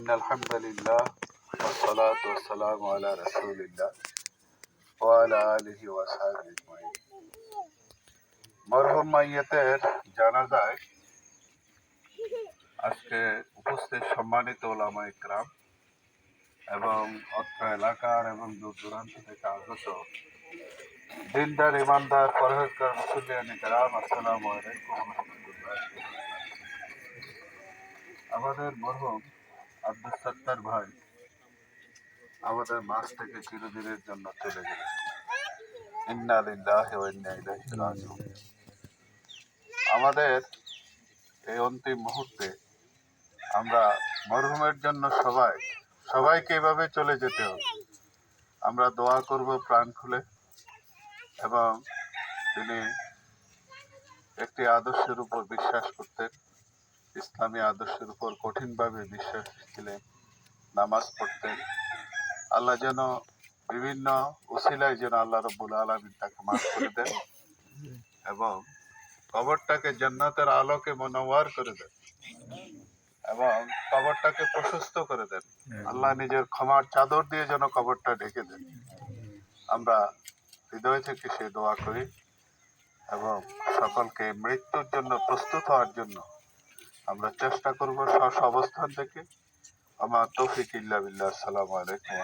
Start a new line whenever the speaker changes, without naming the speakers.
إن الحمد لله والصلاة والسلام على رسول الله وعلى آله وصحبه أجمعين মরহুম মাইয়াতের জানাজায় আজকে উপস্থিত সম্মানিত ওলামা ইকরাম এবং অত্র এলাকার এবং দূর দূরান্ত থেকে আগত দিনদার ইমানদার পরহেজগার মুসলিয়ানি গ্রাম আসসালামু আলাইকুম ওয়া রাহমাতুল্লাহি ওয়া বারাকাতুহু। আমাদের মরহুম আব্দুল সত্তার ভাই আমাদের মাছ থেকে চিরদিনের জন্য চলে গেলেন। ইন্না লিল্লাহি ওয়া ইন্না আমাদের এই অন্তিম মুহূর্তে আমরা মরহুমের জন্য সবাই, সবাইকে এভাবে চলে যেতে হবে। আমরা দোয়া করব প্রাণ খুলে এবং তিনি একটি আদর্শের উপর বিশ্বাস করতেন। ইসলামী আদর্শের উপর কঠিনভাবে বিশ্বাস ছিলেন নামাজ পড়তেন। আল্লাহ যেন বিভিন্ন উসিলায় যেন আল্লাহ রব্বুল আলমিন তাকে মাফ করে দেন এবং কবরটাকে জান্নাতের আলোকে মনোয়ার করে দেন এবং কবরটাকে প্রশস্ত করে দেন। আল্লাহ নিজের ক্ষমার চাদর দিয়ে যেন কবরটা ঢেকে দেন। আমরা হৃদয় থেকে সে দোয়া করি এবং সকলকে মৃত্যুর জন্য, প্রস্তুত হওয়ার জন্য আমরা চেষ্টা করব সব অবস্থান থেকে। আমার তৌফিক ইল্লা বিল্লাহ। আসসালামু আলাইকুম